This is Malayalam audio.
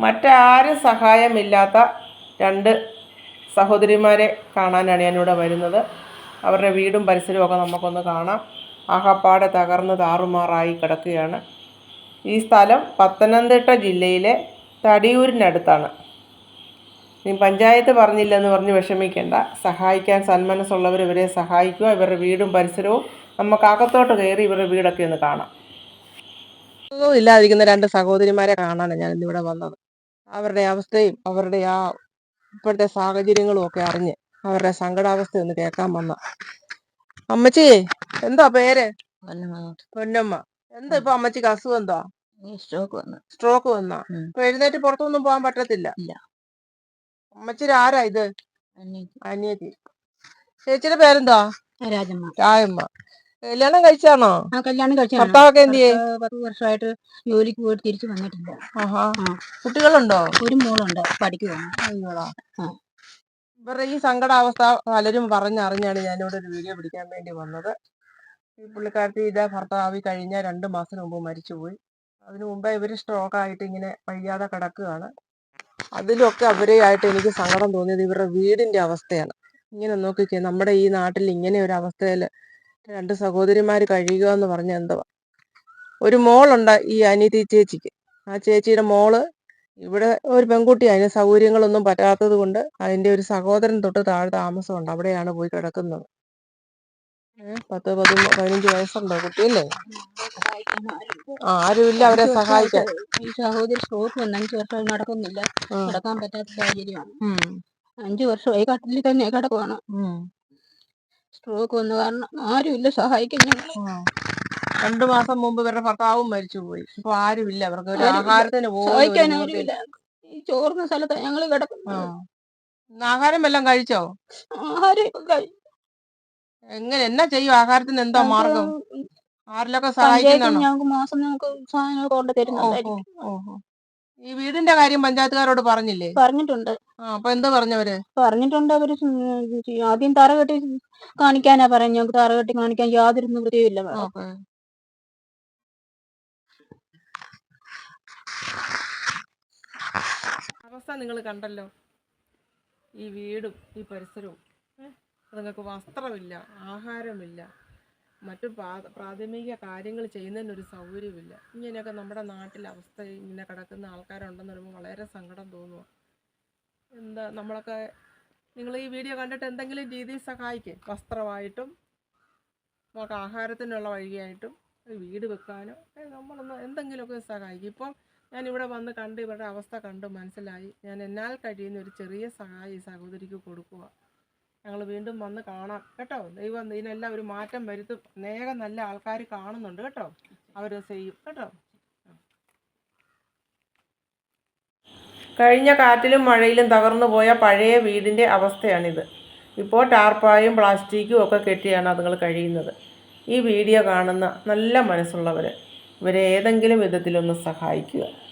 മറ്റാരും സഹായമില്ലാത്ത രണ്ട് സഹോദരിമാരെ കാണാനാണ് ഞാനിവിടെ വരുന്നത്. അവരുടെ വീടും പരിസരവും ഒക്കെ നമുക്കൊന്ന് കാണാം. ആകപ്പാടെ തകർന്ന് താറുമാറായി കിടക്കുകയാണ്. ഈ സ്ഥലം പത്തനംതിട്ട ജില്ലയിലെ തടിയൂരിനടുത്താണ്. നീ പഞ്ചായത്ത് പറഞ്ഞില്ലെന്ന് പറഞ്ഞ് വിഷമിക്കേണ്ട. സഹായിക്കാൻ സന്മനസ്സുള്ളവർ ഇവരെ സഹായിക്കുക. ഇവരുടെ വീടും പരിസരവും നമുക്ക് അകത്തോട്ട് കയറി ഇവരുടെ വീടൊക്കെ ഒന്ന് കാണാം. ഇല്ലാതിരിക്കുന്ന രണ്ട് സഹോദരിമാരെ കാണാനാണ് ഞാൻ ഇന്നിവിടെ വന്നത്. അവരുടെ അവസ്ഥയും അവരുടെ ആ ഇപ്പോഴത്തെ സാഹചര്യങ്ങളും ഒക്കെ അറിഞ്ഞ് അവരുടെ സങ്കടാവസ്ഥ ഒന്ന് കേൾക്കാൻ വന്ന. അമ്മച്ചി എന്താ പേര്? പൊന്നമ്മ. എന്താ ഇപ്പൊ അമ്മച്ചിക്ക് അസുഖം എന്താ? സ്ട്രോക്ക് വന്ന. സ്ട്രോക്ക് വന്നാ. ഇപ്പൊ എഴുന്നേറ്റ് പുറത്തൊന്നും പോകാൻ പറ്റത്തില്ല. അമ്മച്ചിരി ആരാ ഇത്? അനിയത്തി. ചേച്ചിയുടെ പേരെന്താ? രാജമ്മ. രായമ്മ കല്യാണം കഴിച്ചാണോ? ആ കല്യാണം കഴിച്ചാണ്. ഭർത്താവൊക്കെ എന്ത് ചെയ്യേ? പത്ത് വർഷമായിട്ട് ജോലിക്ക് പോയിട്ട് തിരിച്ചു വന്നിട്ടില്ല ആഹാ. കുട്ടികളുണ്ടോ? ഒരു മോളുണ്ട് ആ. ഇവരുടെ ഈ സങ്കടാവസ്ഥ പലരും പറഞ്ഞറിഞ്ഞാണ് ഞാനിവിടെ ഒരു വീഡിയോ പിടിക്കാൻ വേണ്ടി വന്നത്. ഈ പുള്ളിക്കാരത്തി ഇതേ ഭർത്താവ് കഴിഞ്ഞ രണ്ട് മാസം മുമ്പ് മരിച്ചുപോയി. അതിനു മുമ്പേ ഇവർ സ്ട്രോക്കായിട്ട് ഇങ്ങനെ വയ്യാതെ കിടക്കുകയാണ്. അതിലൊക്കെ അവരെയായിട്ട് എനിക്ക് സങ്കടം തോന്നിയത് ഇവരുടെ വീടിന്റെ അവസ്ഥയാണ്. ഇങ്ങനെ നോക്കിക്കേ നമ്മുടെ ഈ നാട്ടിൽ ഇങ്ങനെ ഒരു അവസ്ഥയിൽ രണ്ട് സഹോദരിമാർ കഴിയുക എന്ന് പറഞ്ഞ എന്തുവാ? ഒരു മോളുണ്ട് ഈ അനിതി ചേച്ചിക്ക്. ആ ചേച്ചിയുടെ മോൾ ഇവിടെ ഒരു പെൺകുട്ടി അതിന് സൗകര്യങ്ങളൊന്നും പറ്റാത്തത് കൊണ്ട് അതിന്റെ ഒരു സഹോദരൻ തൊട്ട് താഴെ താമസമുണ്ട്. അവിടെയാണ് പോയി കിടക്കുന്നത്. പത്ത് പതിമൂ പതിനഞ്ച് വയസ്സുണ്ടോ കുട്ടിയല്ലേ ആരുമില്ല അവരെ സഹായിക്കാൻ. ഈ സഹോദരി സ്ട്രോക്ക് വന്ന് അഞ്ചു വർഷം നടക്കുന്നില്ല. പറ്റാത്ത സാഹചര്യമാണ്. ഉം, അഞ്ചു വർഷമായി കട്ടിലിൽ തന്നെ കിടക്കുവാണ്. സ്ട്രോക്ക് വന്നു കാരണം ആരുമില്ല സഹായിക്കാൻ ഞങ്ങൾ. രണ്ടു മാസം മുമ്പ് ഇവരുടെ ഭർത്താവും മരിച്ചു പോയി ഇപ്പൊ ആരുമില്ല. അവർക്ക് ഒരു. ആഹാരത്തിന് സഹായിക്കാൻ. ആരുമില്ല. ഈ ചോർന്ന സ്ഥലത്താണ് ഞങ്ങൾ. കിടക്കുന്നത്. ഇന്ന് ആഹാരം വല്ലതും കഴിച്ചോ? ആഹാരം ഇപ്പൊ കഴി- എങ്ങനെ? എന്നാ ചെയ്യും? ആഹാരത്തിന് എന്താ മാർഗം? ആരിലൊക്കെ പഞ്ചായത്തിൽ സഹായിക്കുന്നതാണോ? ഞങ്ങൾക്ക് മാസം ഞങ്ങൾക്ക് സാധനങ്ങൾ കൊണ്ട് തരുന്നുണ്ടായിരിക്കും ഓഹോ. ഈ വീടിന്റെ കാര്യം പഞ്ചായത്തുകാരോട് പറഞ്ഞില്ലേ? പറഞ്ഞിട്ടുണ്ട്. ആ അപ്പൊ എന്താ പറഞ്ഞവര്? പറഞ്ഞിട്ടുണ്ട് അവർ ആദ്യം തറ കെട്ടി കാണിക്കാനാ പറഞ്ഞു ഞങ്ങൾക്ക് തറ കെട്ടി കാണിക്കാൻ യാതൊരു നിവൃത്തിയും ഇല്ല മേഡം. ഓക്കെ. അവസ്ഥ നിങ്ങൾ കണ്ടല്ലോ. ഈ വീടും ഈ പരിസരവും. നിങ്ങൾക്ക് വസ്ത്രമില്ല ആഹാരമില്ല. മറ്റു പ്രാ- പ്രാഥമിക കാര്യങ്ങൾ ചെയ്യുന്നതിനൊരു സൗകര്യമില്ല ഇങ്ങനെയൊക്കെ നമ്മുടെ നാട്ടിലെ അവസ്ഥ ഇങ്ങനെ കിടക്കുന്ന ആൾക്കാരുണ്ടെന്ന് പറയുമ്പോൾ വളരെ സങ്കടം തോന്നുക എന്താ നമ്മളൊക്കെ നിങ്ങൾ ഈ വീഡിയോ കണ്ടിട്ട് എന്തെങ്കിലും രീതിയിൽ സഹായിക്കും. വസ്ത്രമായിട്ടും നമുക്ക് ആഹാരത്തിനുള്ള വഴിയായിട്ടും വീട് വെക്കാനോ നമ്മളൊന്ന് എന്തെങ്കിലുമൊക്കെ സഹായിക്കും. ഇപ്പം ഇവിടെ വന്ന് കണ്ട് ഇവരുടെ അവസ്ഥ കണ്ട് മനസ്സിലായി. ഞാൻ എന്നാൽ കഴിയുന്ന ഒരു ചെറിയ സഹായം ഈ സഹോദരിക്ക് കൊടുക്കുക ഞങ്ങൾ വീണ്ടും വന്ന് കാണാം. കേട്ടോ? ദൈവം ഇതിനെല്ലാം ഒരു മാറ്റം വരുത്തും. അനേകം നല്ല ആൾക്കാർ കാണുന്നുണ്ട് കേട്ടോ? അവർ ചെയ്യും. കേട്ടോ? കഴിഞ്ഞ കാറ്റിലും മഴയിലും തകർന്നു പോയ പഴയ വീടിന്റെ അവസ്ഥയാണിത്. ഇപ്പോൾ ടാർപ്പായും പ്ലാസ്റ്റിക്കും ഒക്കെ കെട്ടിയാണ് അതുങ്ങൾ കഴിയുന്നത്. ഈ വീഡിയോ കാണുന്ന നല്ല മനസ്സുള്ളവർ ഇവരെ ഏതെങ്കിലും വിധത്തിലൊന്ന് സഹായിക്കുക.